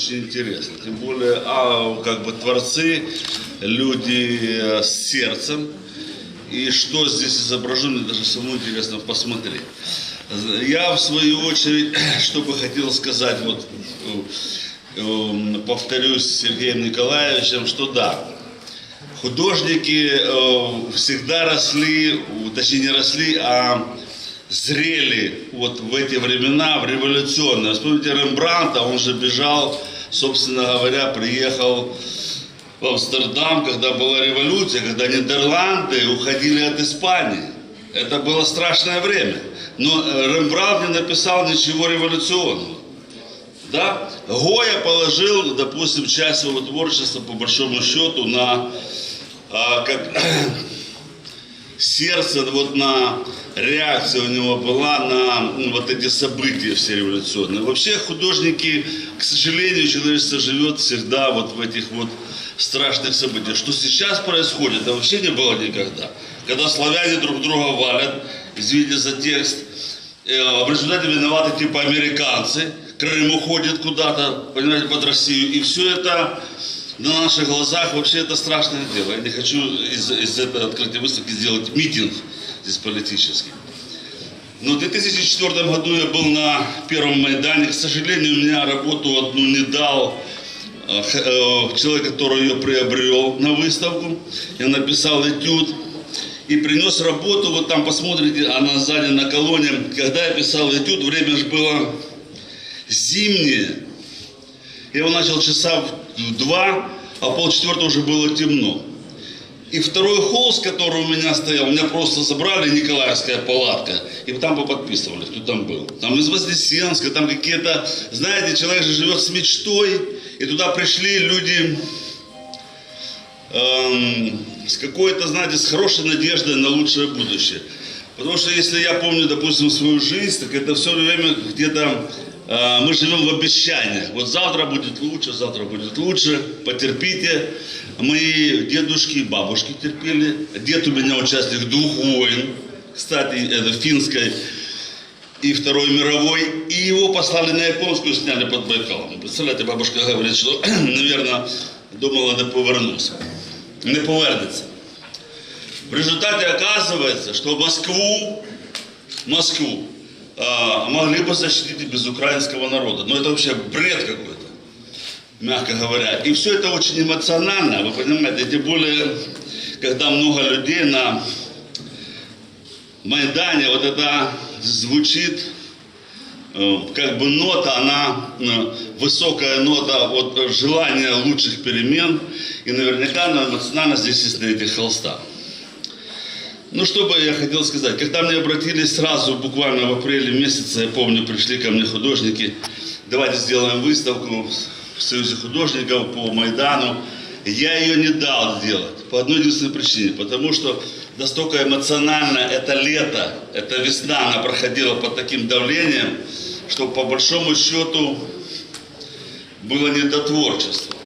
Очень интересно. Тем более, а как бы творцы, люди э, с сердцем. И что здесь изображено, даже самому интересно посмотреть. Я, в свою очередь, что бы хотел сказать, вот, э, э, повторюсь с Сергеем Николаевичем, что да, художники э, всегда росли, точнее не росли, а зрели вот в эти времена, в революционные. Вспомните Рембранта, он же бежал, собственно говоря, приехал в Амстердам, когда была революция, когда Нидерланды уходили от Испании. Это было страшное время. Но э, Рембрандт не написал ничего революционного. Да? Гоя положил, допустим, часть своего творчества, по большому счету, на а, как, сердце, вот на реакция у него была на ну, вот эти события все революционные. Вообще художники, к сожалению, человечество живет всегда вот в этих вот страшных событиях. Что сейчас происходит, это вообще не было никогда. Когда славяне друг друга валят, извините за текст, э, в результате виноваты типа американцы, Крым уходит куда-то, понимаете, под Россию, и все это на наших глазах вообще это страшное дело. Я не хочу из, из этой открытой выставки сделать митинг здесь политический. Но в 2004 году я был на первом Майдане. К сожалению, у меня работу одну не дал э, э, человек, который ее приобрел на выставку. Я написал этюд и принес работу. Вот там посмотрите, она сзади на колонне. Когда я писал этюд, время же было зимнее. Я его начал часа в два, а полчетвертого уже было темно. И второй холст, который у меня стоял, меня просто забрали, Николаевская палатка, и там поподписывали, кто там был. Там из Вознесенска, там какие-то, знаете, человек же живет с мечтой, и туда пришли люди эм, с какой-то, знаете, с хорошей надеждой на лучшее будущее. Потому что если я помню, допустим, свою жизнь, так это все время где-то мы живем в обещаниях. Вот завтра будет лучше, завтра будет лучше, потерпите. Мои дедушки и бабушки терпели. Дед у меня участник двух войн, кстати, это финской и Второй мировой, и его послали на японскую, сняли под Байкалом. Представляете, бабушка говорит, что, наверное, думала, не повернусь. Не повернется. В результате оказывается, что Москву, Москву а, могли бы защитить без украинского народа. Но это вообще бред какой-то, мягко говоря. И все это очень эмоционально, вы понимаете, тем более, когда много людей на Майдане, вот это звучит э, как бы нота, она э, высокая нота вот э, желания лучших перемен, и наверняка она эмоционально здесь есть на этих холстах. Ну, что бы я хотел сказать. Когда мне обратились сразу, буквально в апреле месяце, я помню, пришли ко мне художники, давайте сделаем выставку в Союзе художников по Майдану. Я ее не дал сделать по одной единственной причине, потому что настолько эмоционально это лето, это весна, она проходила под таким давлением, что по большому счету было не до творчества.